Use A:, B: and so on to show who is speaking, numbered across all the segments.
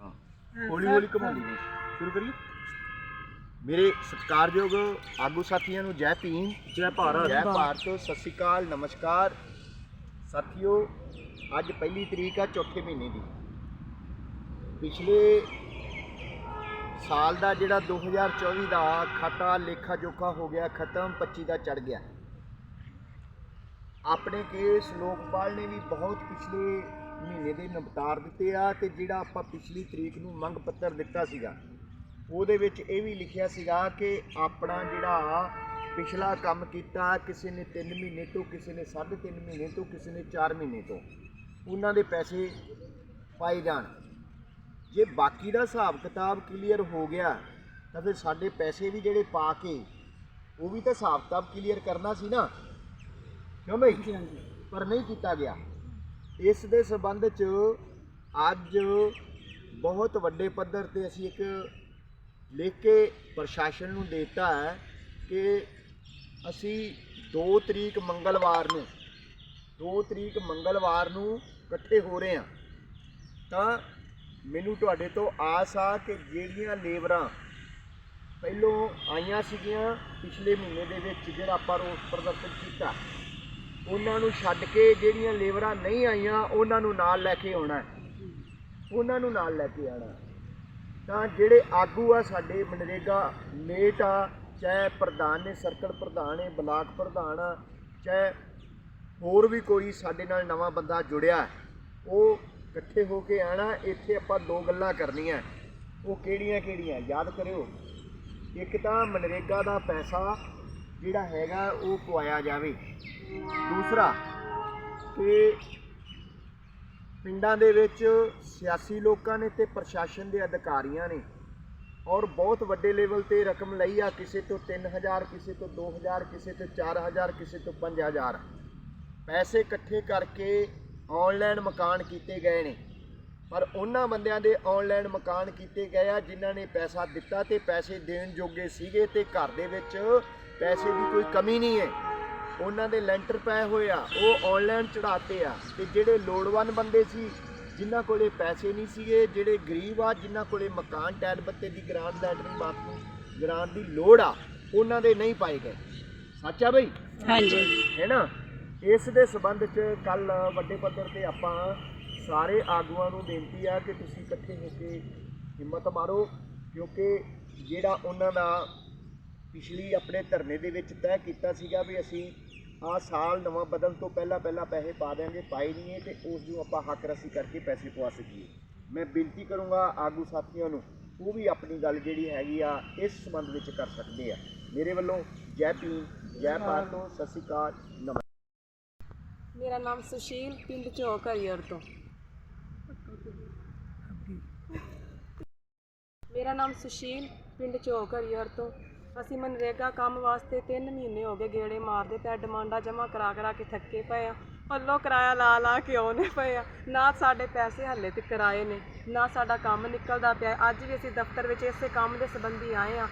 A: ਹਾਂ। ਹੌਲੀ ਹੌਲੀ ਘਮਾਉਂਦੀ ਗਈ ਸ਼ੁਰੂ ਕਰੀਏ? ਮੇਰੇ ਸਤਿਕਾਰਯੋਗ ਆਗੂ ਸਾਥੀਆਂ ਨੂੰ ਜੈ ਭੀਮ ਜੈ ਭਾਰਤ। ਜੈ ਭਾਰਤ ਸਤਿ ਸ਼੍ਰੀ ਅਕਾਲ ਨਮਸਕਾਰ। ਸਾਥੀਓ ਅੱਜ ਪਹਿਲੀ ਤਰੀਕ ਆ ਚੌਥੇ ਮਹੀਨੇ ਦੀ। ਪਿਛਲੇ ਸਾਲ ਦਾ ਜਿਹੜਾ 2024 ਦਾ ਖਾਤਾ ਲੇਖਾ ਜੋਖਾ ਹੋ ਗਿਆ ਖਤਮ 25 ਦਾ ਚੜ ਗਿਆ। ਆਪਣੇ ਕੇਸ ਲੋਕਪਾਲ ਨੇ ਵੀ ਬਹੁਤ ਪਿਛਲੇ ਮਹੀਨੇ ਦੇ ਨਿਪਟਾਰ ਦਿੱਤੇ ਆ ਤੇ ਜਿਹੜਾ ਆਪਾਂ ਪਿਛਲੀ ਤਰੀਕ ਨੂੰ ਮੰਗ ਪੱਤਰ ਦਿੱਤਾ ਸੀਗਾ ਉਹਦੇ ਵਿੱਚ ਇਹ ਵੀ ਲਿਖਿਆ ਸੀਗਾ ਕਿ ਆਪਣਾ ਜਿਹੜਾ ਪਿਛਲਾ ਕੰਮ ਕੀਤਾ ਕਿਸੇ ਨੇ 3 ਮਹੀਨੇ ਤੋਂ ਕਿਸੇ ਨੇ 3.5 ਮਹੀਨੇ ਤੋਂ ਕਿਸੇ ਨੇ 4 ਮਹੀਨੇ ਤੋਂ ਉਹਨਾਂ ਦੇ ਪੈਸੇ ਪਾਏ ਜਾਣ। ਜੇ ਬਾਕੀ ਦਾ ਹਿਸਾਬ ਕਿਤਾਬ ਕਲੀਅਰ ਹੋ ਗਿਆ ਤਾਂ ਫਿਰ ਸਾਡੇ ਪੈਸੇ ਵੀ ਜਿਹੜੇ ਪਾ ਕੇ ਉਹ ਵੀ ਤਾਂ ਹਿਸਾਬ ਕਿਤਾਬ ਕਲੀਅਰ ਕਰਨਾ ਸੀ ਨਾ। ਕਿਉਂ ਬਈ? ਪਰ ਨਹੀਂ ਕੀਤਾ ਗਿਆ। ਇਸ ਦੇ ਸਬੰਧ ਚ ਅੱਜ ਬਹੁਤ ਵੱਡੇ ਪੱਧਰ ਤੇ ਅਸੀਂ ਇੱਕ ਲਿਖ ਕੇ ਪ੍ਰਸ਼ਾਸਨ ਨੂੰ ਦਿੱਤਾ ਹੈ ਕਿ ਅਸੀਂ 2 ਤਰੀਕ ਮੰਗਲਵਾਰ ਨੂੰ 2 ਤਰੀਕ ਮੰਗਲਵਾਰ ਨੂੰ ਇਕੱਠੇ ਹੋ ਰਹੇ ਹਾਂ। ਤਾਂ ਮੈਨੂੰ ਤੁਹਾਡੇ ਤੋਂ ਆਸ ਆ ਕਿ ਜਿਹੜੀਆਂ ਲੇਬਰਾਂ ਪਹਿਲੋਂ ਆਈਆਂ ਸੀਗੀਆਂ ਪਿਛਲੇ ਮਹੀਨੇ ਦੇ ਵਿੱਚ ਜਿਹੜਾ ਆਪਾਂ ਰੋਸ ਪ੍ਰਦਰਸ਼ਨ ਕੀਤਾ ਉਹਨਾਂ ਨੂੰ ਛੱਡ ਕੇ ਜਿਹੜੀਆਂ ਲੇਬਰਾਂ ਨਹੀਂ ਆਈਆਂ, ਉਹਨਾਂ ਨੂੰ ਨਾਲ ਲੈ ਕੇ ਆਉਣਾ ਉਹਨਾਂ ਨੂੰ ਨਾਲ ਲੈ ਕੇ ਆਣਾ ਤਾਂ ਜਿਹੜੇ ਆਗੂ ਆ, ਸਾਡੇ ਮਨਰੇਗਾ ਲੇਟ ਆ, ਚਾਹੇ ਪ੍ਰਧਾਨ ਨੇ, ਸਰਕਲ ਪ੍ਰਧਾਨ ਹੈ ਬਲਾਕ ਪ੍ਰਧਾਨ ਆ, ਚਾਹੇ ਹੋਰ ਵੀ ਕੋਈ ਸਾਡੇ ਨਾਲ ਨਵਾਂ ਬੰਦਾ ਜੁੜਿਆ ਉਹ ਇਕੱਠੇ ਹੋ ਕੇ ਆਣਾ ਇੱਥੇ ਆਪਾਂ ਦੋ ਗੱਲਾਂ ਕਰਨੀਆਂ ਉਹ ਕਿਹੜੀਆਂ ਕਿਹੜੀਆਂ? ਯਾਦ ਕਰਿਓ, ਇੱਕ ਤਾਂ ਮਨਰੇਗਾ ਦਾ ਪੈਸਾ ਜਿਹੜਾ ਹੈਗਾ, ਉਹ ਪਵਾਇਆ ਜਾਵੇ। ਦੂਸਰਾ ਕਿ ਪਿੰਡਾਂ ਦੇ ਵਿੱਚ ਸਿਆਸੀ ਲੋਕਾਂ ਨੇ ਤੇ ਪ੍ਰਸ਼ਾਸਨ ਦੇ ਅਧਿਕਾਰੀਆਂ ਨੇ ਔਰ ਬਹੁਤ ਵੱਡੇ ਲੈਵਲ ਤੇ ਰਕਮ ਲਈ ਆ, ਕਿਸੇ ਤੋਂ 3000 ਕਿਸੇ ਤੋਂ 2000 ਕਿਸੇ ਤੋਂ 4000 ਕਿਸੇ ਤੋਂ 5000 ਪੈਸੇ ਇਕੱਠੇ ਕਰਕੇ ਆਨਲਾਈਨ ਮਕਾਨ ਕੀਤੇ ਗਏ ਨੇ। ਪਰ ਉਹਨਾਂ ਬੰਦਿਆਂ ਦੇ ਆਨਲਾਈਨ ਮਕਾਨ ਕੀਤੇ ਗਏ ਆ, ਜਿਨ੍ਹਾਂ ਨੇ ਪੈਸਾ ਦਿੱਤਾ ਤੇ ਪੈਸੇ ਦੇਣ ਜੋਗੇ ਸੀਗੇ ਤੇ ਘਰ ਦੇ ਵਿੱਚ ਪੈਸੇ ਦੀ ਕੋਈ ਕਮੀ ਨਹੀਂ ਹੈ। ਉਹਨਾਂ ਦੇ ਲੈਂਟਰ ਪਏ ਹੋਏ ਆ ਉਹ ਆਨਲਾਈਨ ਚੜਾਤੇ ਆ। ਤੇ ਜਿਹੜੇ ਲੋੜਵੰਦ ਬੰਦੇ ਸੀ ਜਿਨ੍ਹਾਂ ਕੋਲੇ ਪੈਸੇ ਨਹੀਂ ਸੀਗੇ ਜਿਹੜੇ ਗਰੀਬ ਆ ਜਿਨ੍ਹਾਂ ਕੋਲੇ ਮਕਾਨ ਟੈਲ ਬੱਤੇ ਦੀ ਗ੍ਰਾਂਟ ਲੈਟਰਿੰਗ ਬਾਥਰੂਮ ਗ੍ਰਾਂਟ ਦੀ ਲੋੜ ਆ ਉਹਨਾਂ ਦੇ ਨਹੀਂ ਪਾਏ ਗਏ। ਸੱਚ ਆ ਬਈ?
B: ਹਾਂਜੀ।
A: ਹੈ ਨਾ? ਇਸ ਦੇ ਸਬੰਧ ਚ ਕੱਲ ਵੱਡੇ ਪੱਧਰ ਤੇ ਆਪਾਂ ਸਾਰੇ ਆਗੂਆਂ ਨੂੰ ਬੇਨਤੀ ਆ ਕਿ ਤੁਸੀਂ ਇਕੱਠੇ ਹੋ ਕੇ ਹਿੰਮਤ ਮਾਰੋ ਕਿਉਂਕਿ ਜਿਹੜਾ ਉਹਨਾਂ ਦਾ ਪਿਛਲੀ ਆਪਣੇ ਧਰਨੇ ਦੇ ਵਿੱਚ ਤੈਅ ਕੀਤਾ ਸੀਗਾ ਵੀ ਅਸੀਂ ਆ ਸਾਲ ਨਵਾਂ ਬਦਲ ਤੋਂ ਪਹਿਲਾਂ ਪਹਿਲਾਂ ਪੈਸੇ ਪਾ ਦਿਆਂਗੇ ਪਾਏ ਨਹੀਂ ਹੈ ਤੇ ਉਸ ਨੂੰ ਆਪਾਂ ਹੱਕ ਰਸੀ ਕਰਕੇ ਪੈਸੇ ਪਵਾ ਸਕੀਏ। ਮੈਂ ਬੇਨਤੀ ਕਰੂੰਗਾ ਆਗੂ ਸਾਥੀਆਂ ਨੂੰ ਉਹ ਵੀ ਆਪਣੀ ਗੱਲ ਜਿਹੜੀ ਹੈਗੀ ਆ ਇਸ ਸੰਬੰਧ ਵਿੱਚ ਕਰ ਸਕਦੇ ਆ। ਮੇਰੇ ਵੱਲੋਂ ਜੈ ਭੀਮ ਜੈ ਭਾਰਤ ਸਤਿ ਸ਼੍ਰੀ ਅਕਾਲ ਨਮਸਕਾਰ।
B: ਮੇਰਾ ਨਾਮ ਸੁਸ਼ੀਲ ਪਿੰਡ ਚੌਕ ਹਰੀਅਰ ਤੋਂ। ਮੇਰਾ ਨਾਮ ਸੁਸ਼ੀਲ ਪਿੰਡ ਚੌਕ ਹਰੀਅਰ ਤੋਂ। ਅਸੀਂ ਮਨਰੇਗਾ ਕੰਮ ਵਾਸਤੇ 3 ਮਹੀਨੇ ਹੋ ਗਏ ਗੇੜੇ ਮਾਰਦੇ ਪਏ ਡਿਮਾਂਡਾਂ ਜਮ੍ਹਾਂ ਕਰਾ ਕਰਾ ਕੇ ਥੱਕੇ ਪਏ ਆ। ਪੱਲੋ ਕਿਰਾਇਆ ਲਾ ਲਾ ਕੇ ਆਉਣੇ ਪਏ ਆ। ਨਾ ਸਾਡੇ ਪੈਸੇ ਹੱਲੇ ਤੇ ਕਿਰਾਏ ਨੇ, ਨਾ ਸਾਡਾ ਕੰਮ ਨਿਕਲਦਾ ਪਿਆ। ਅੱਜ ਵੀ ਅਸੀਂ ਦਫ਼ਤਰ ਵਿੱਚ ਇਸੇ ਕੰਮ ਦੇ ਸੰਬੰਧੀ ਆਏ ਆ।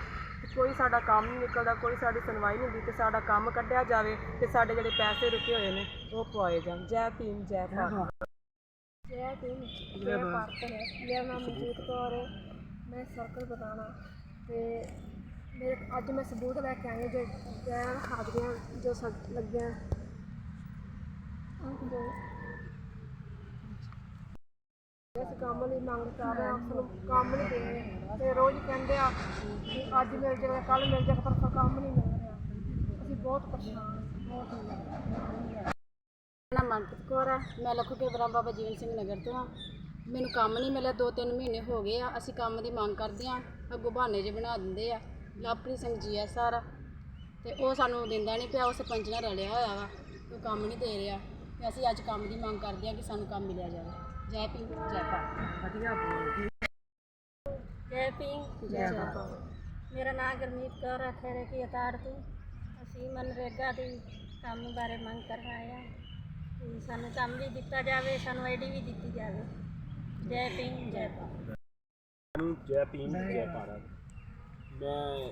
B: ਕੋਈ ਸਾਡਾ ਕੰਮ ਨਹੀਂ ਨਿਕਲਦਾ, ਕੋਈ ਸਾਡੀ ਸੁਣਵਾਈ ਨਹੀਂ ਹੁੰਦੀ ਤੇ ਸਾਡਾ ਕੰਮ ਕੱਢਿਆ ਜਾਵੇ ਤੇ ਸਾਡੇ ਜਿਹੜੇ ਪੈਸੇ ਰੁਕੇ ਹੋਏ ਨੇ, ਉਹ ਪਵਾਏ ਜਾਣ। ਜੈ ਭੀਮ, ਜੈ ਭਾਰਤ।
C: ਜੈ ਭੀਮ, ਜੈ ਭਾਰਤ ਹੈ। ਮੇਰਾ ਨਾਮ ਮਨਜੀਤ ਕੌਰ ਹੈ। ਮੈਂ ਸਰਕਲ ਬਤਾਣਾ ਤੇ ਮੇਰੇ ਅੱਜ ਮੈਂ ਸਬੂਤ ਲੈ ਕੇ ਆਈ ਹਾਂ ਜੋ ਗੈਰ ਹਾਜ਼ਰੀਆਂ ਜੋ ਸਭ ਲੱਗੀਆਂ। ਅੰਕ ਦੋ ਇਸ ਕੰਮ ਲਈ ਮੰਗ ਕਰ ਰਹੇ ਹਾਂ ਸਾਨੂੰ ਕੰਮ ਨਹੀਂ ਦੇ ਰਹੇ। ਤੇ ਰੋਜ਼ ਕਹਿੰਦੇ ਆ ਕਿ ਅੱਜ ਮਿਲ ਜਾਵੇ ਕੱਲ ਮਿਲ ਜਾਵੇ ਪਰ ਕੰਮ ਨਹੀਂ ਮਿਲ ਰਿਹਾ। ਅਸੀਂ ਬਹੁਤ ਪਰੇਸ਼ਾਨ ਬਹੁਤ
D: ਮੇਰਾ ਨਾਮ ਮਨਪ੍ਰੀਤ ਕੌਰ ਹੈ। ਮੈਂ ਲੱਖੂਕੇ ਬ੍ਰਹਮ ਬਾਬਾ ਜੀਵਨ ਸਿੰਘ ਨਗਰ ਤੋਂ ਹਾਂ। ਮੈਨੂੰ ਕੰਮ ਨਹੀਂ ਮਿਲਿਆ, ਦੋ ਤਿੰਨ ਮਹੀਨੇ ਹੋ ਗਏ ਆ। ਅਸੀਂ ਕੰਮ ਦੀ ਮੰਗ ਕਰਦੇ ਹਾਂ, ਅੱਗੋਂ ਬਹਾਨੇ ਜੇ ਬਣਾ ਦਿੰਦੇ ਆ। ਲਵਪ੍ਰੀਤ ਸਿੰਘ ਜੀ ਐ ਸਰ। ਤੇ ਉਹ ਸਾਨੂੰ ਦਿੰਦਾ ਨਹੀਂ ਪਿਆ ਉਹ ਸਰਪੰਚ ਨਾਲ ਰਲਿਆ ਹੋਇਆ ਵਾ। ਉਹ ਕੰਮ ਨਹੀਂ ਦੇ ਰਿਹਾ। ਤੇ ਅਸੀਂ ਅੱਜ ਕੰਮ ਦੀ ਮੰਗ ਕਰਦੇ ਹਾਂ ਕਿ ਸਾਨੂੰ ਕੰਮ ਮਿਲਿਆ ਜਾਵੇ। ਜੈ ਭੀਮ ਜੈ ਭਾਰਤ।
C: ਜੈ ਭੀਮ ਜੈ ਭਾਰਤ। ਮੇਰਾ ਨਾਮ ਗੁਰਮੀਤ ਕੌਰ ਹੈ ਖੇਰੇ ਕੀ ਅਤਾੜ ਤੋਂ। ਅਸੀਂ ਮਨਰੇਗਾ ਦੀ ਕੰਮ ਬਾਰੇ ਮੰਗ ਕਰਨ ਆਏ ਹਾਂ ਕਿ ਸਾਨੂੰ ਕੰਮ ਵੀ ਦਿੱਤਾ ਜਾਵੇ ਸਾਨੂੰ ਆਈਡੀ ਵੀ ਦਿੱਤੀ ਜਾਵੇ। ਜੈ ਭੀਮ ਜੈ ਭਾਰਤ।
E: ਨੂੰ ਜੈ ਭੀਮ ਜੈ ਭਾਰਤ। ਮੈਂ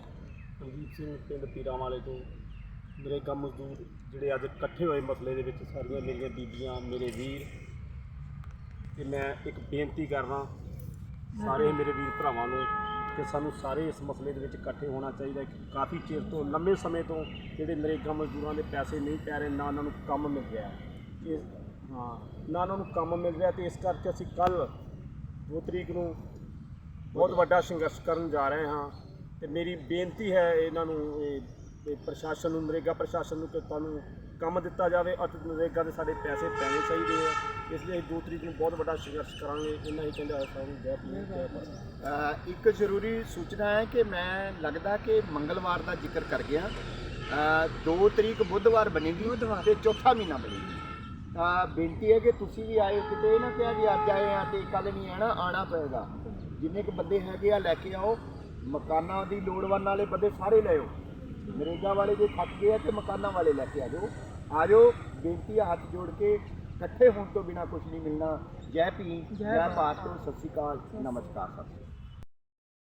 E: ਕੁਲਦੀਪ ਸਿੰਘ ਪਿੰਡ ਪੀਰਾਂ ਵਾਲੇ ਤੋਂ, ਮੇਰੇ ਨਰੇਗਾ ਮਜ਼ਦੂਰ ਜਿਹੜੇ ਅੱਜ ਇਕੱਠੇ ਹੋਏ ਮਸਲੇ ਦੇ ਵਿੱਚ, ਸਾਰੀਆਂ ਮੇਰੀਆਂ ਬੀਬੀਆਂ, ਮੇਰੇ ਵੀਰ, ਤੇ ਮੈਂ ਇੱਕ ਬੇਨਤੀ ਕਰਦਾ, ਸਾਰੇ ਮੇਰੇ ਵੀਰ ਭਰਾਵਾਂ ਨੂੰ ਕਿ ਸਾਨੂੰ ਸਾਰੇ ਇਸ ਮਸਲੇ ਦੇ ਵਿੱਚ ਇਕੱਠੇ ਹੋਣਾ ਚਾਹੀਦਾ ਹੈ ਕਿ ਕਾਫੀ ਚਿਰ ਤੋਂ ਲੰਮੇ ਸਮੇਂ ਤੋਂ ਜਿਹੜੇ ਨਰੇਗਾ ਮਜ਼ਦੂਰਾਂ ਦੇ ਪੈਸੇ ਨਹੀਂ ਪੈ ਰਹੇ, ਨਾ ਉਹਨਾਂ ਨੂੰ ਕੰਮ ਮਿਲ ਰਿਹਾ ਇਹ ਹਾਂ, ਨਾ ਉਹਨਾਂ ਨੂੰ ਕੰਮ ਮਿਲ ਰਿਹਾ ਤੇ ਇਸ ਕਰਕੇ ਅਸੀਂ ਕੱਲ 2 ਤਰੀਕ ਨੂੰ ਬਹੁਤ ਵੱਡਾ ਸੰਘਰਸ਼ ਕਰਨ ਜਾ ਰਹੇ ਹਾਂ। ਤੇ ਮੇਰੀ ਬੇਨਤੀ ਹੈ ਇਹਨਾਂ ਨੂੰ ਇਹ ਪ੍ਰਸ਼ਾਸਨ ਨੂੰ ਨਰੇਗਾ ਪ੍ਰਸ਼ਾਸਨ ਨੂੰ ਕਿ ਤੁਹਾਨੂੰ ਕੰਮ ਦਿੱਤਾ ਜਾਵੇ ਅਤੇ ਨਰੇਗਾ ਦੇ ਸਾਡੇ ਪੈਸੇ ਪੈਣੇ ਚਾਹੀਦੇ ਆ। ਇਸ ਲਈ ਅਸੀਂ 2 ਤਰੀਕ ਨੂੰ ਬਹੁਤ ਵੱਡਾ ਸੰਘਰਸ਼ ਕਰਾਂਗੇ। ਇਹਨਾਂ ਹੀ ਕਹਿੰਦੇ ਹੋਏ ਸਾਨੂੰ ਜੈ ਭੀਮ ਜੈ ਭਾਰਤ।
A: ਅ, ਇੱਕ ਜ਼ਰੂਰੀ ਸੂਚਨਾ ਹੈ ਕਿ ਮੈਂ ਲੱਗਦਾ ਕਿ ਮੰਗਲਵਾਰ ਦਾ ਜ਼ਿਕਰ ਕਰ ਗਿਆ। 2 ਤਰੀਕ ਬੁੱਧਵਾਰ ਬਣੇਗੀ ਤੇ ਚੌਥਾ ਮਹੀਨਾ ਬਣੇਗੀ। ਤਾਂ ਬੇਨਤੀ ਹੈ ਕਿ ਤੁਸੀਂ ਵੀ ਆਏ ਕਿਤੇ ਇਹ ਨਾ ਕਿਹਾ ਜੀ ਅੱਜ ਆਏ ਆ ਤੇ ਕੱਲ ਨਹੀਂ ਆਣਾ ਆਣਾ ਪਏਗਾ। ਜਿੰਨੇ ਕੁ ਬੰਦੇ ਹੈਗੇ ਆ ਲੈ ਕੇ ਆਓ। ਮਕਾਨਾਂ ਦੀ ਲੋੜਵੰਦ ਵਾਲੇ ਬੰਦੇ ਸਾਰੇ ਲੈ ਆਓ। ਨਰੇਗਾ ਵਾਲੇ ਜੇ ਥੱਕ ਗਏ ਆ ਤੇ ਮਕਾਨਾਂ ਵਾਲੇ ਲੈ ਕੇ ਆ ਜਾਓ। ਆ ਜਾਓ ਬੇਨਤੀ ਹੈ ਹੱਥ ਜੋੜ ਕੇ ਇਕੱਠੇ ਹੋਣ ਤੋਂ ਬਿਨਾ ਕੁਝ ਨਹੀਂ ਮਿਲਣਾ। ਜੈ ਭੀਮ ਜੈ ਭਾਰਤ। ਸਤਿ ਸ਼੍ਰੀ ਅਕਾਲ ਨਮਸਕਾਰ ਅਕਾਲ